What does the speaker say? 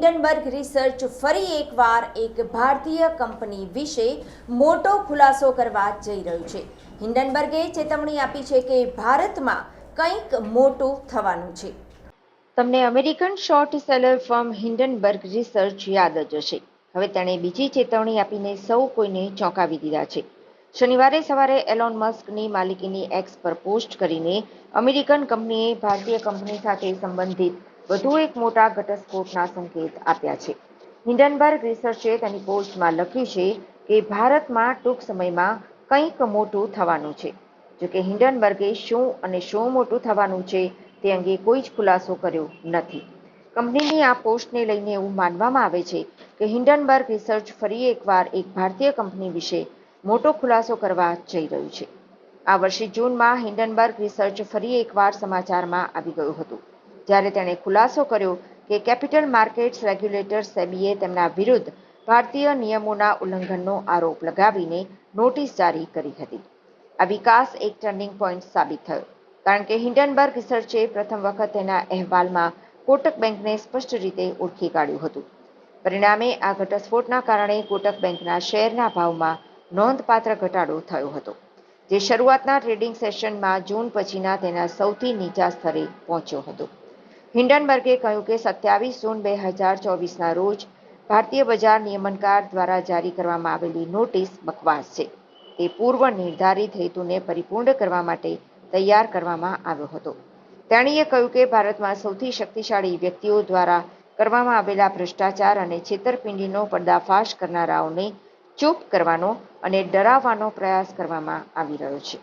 Hindenburg research ફરી એકવાર એક ભારતીય કંપની વિશે મોટો ખુલાસો કરવા જઈ રહ્યું છે. હિન્ડનબર્ગે ચેતવણી આપી છે કે ભારતમાં કંઈક મોટું થવાનું છે. તમને American short seller firm Hindenburg research યાદ જ હશે. હવે તેણે બીજી ચેતવણી આપીને સૌ કોઈને ચોંકાવી દીધા છે. શનિવારે સવારે એલોન મસ્કની માલિકીની એક્સ પર પોસ્ટ કરીને અમેરિકન કંપનીએ ભારતીય કંપની સાથે સંબંધિત વધુ એક મોટા ઘટસ્ફોટના સંકેત આપ્યા છે. હિન્ડનબર્ગ રિસર્ચે તેની પોસ્ટમાં લખ્યું છે કે ભારતમાં ટૂંક સમયમાં કંઈક મોટું થવાનું છે. જોકે હિન્ડનબર્ગે શું અને શું મોટું થવાનું છે તે અંગે કોઈ જ ખુલાસો કર્યો નથી. કંપનીની આ પોસ્ટને લઈને એવું માનવામાં આવે છે કે હિન્ડનબર્ગ રિસર્ચ ફરી એકવાર એક ભારતીય કંપની વિશે મોટો ખુલાસો કરવા જઈ રહ્યું છે. આ વર્ષે જૂનમાં હિન્ડનબર્ગ રિસર્ચ ફરી એકવાર સમાચારમાં આવી ગયું હતું. જ્યારે તેણે ખુલાસો કર્યો કે કેપિટલ માર્કેટ્સ રેગ્યુલેટર સેબીએ તેમના વિરુદ્ધ ભારતીય નિયમોના ઉલ્લંઘનનો આરોપ લગાવીને નોટિસ જારી કરી હતી. આ વિકાસ એક ટર્નિંગ પોઈન્ટ સાબિત થયો, કારણ કે હિન્ડનબર્ગ રિસર્ચે પ્રથમ વખત તેના અહેવાલમાં કોટક બેંકને સ્પષ્ટ રીતે ઓળખી કાઢ્યું હતું. પરિણામે આ ઘટસ્ફોટના કારણે કોટક બેંકના શેરના ભાવમાં નોંધપાત્ર ઘટાડો થયો હતો, જે શરૂઆતના ટ્રેડિંગ સેશનમાં જૂન પછીના તેના સૌથી નીચા સ્તરે પહોંચ્યો હતો. હિન્ડનબર્ગે કહ્યું કે સત્યાવીસ જૂન બે હજાર ચોવીસના રોજ ભારતીય બજાર નિયમનકાર દ્વારા જારી કરવામાં આવેલી નોટિસ બકવાસ છે. તે પૂર્વ નિર્ધારિત હેતુને પરિપૂર્ણ કરવા માટે તૈયાર કરવામાં આવ્યો હતો. તેણીએ કહ્યું કે ભારતમાં સૌથી શક્તિશાળી વ્યક્તિઓ દ્વારા કરવામાં આવેલા ભ્રષ્ટાચાર અને છેતરપિંડીનો પર્દાફાશ કરનારાઓને ચૂપ કરવાનો અને ડરાવવાનો પ્રયાસ કરવામાં આવી રહ્યો છે.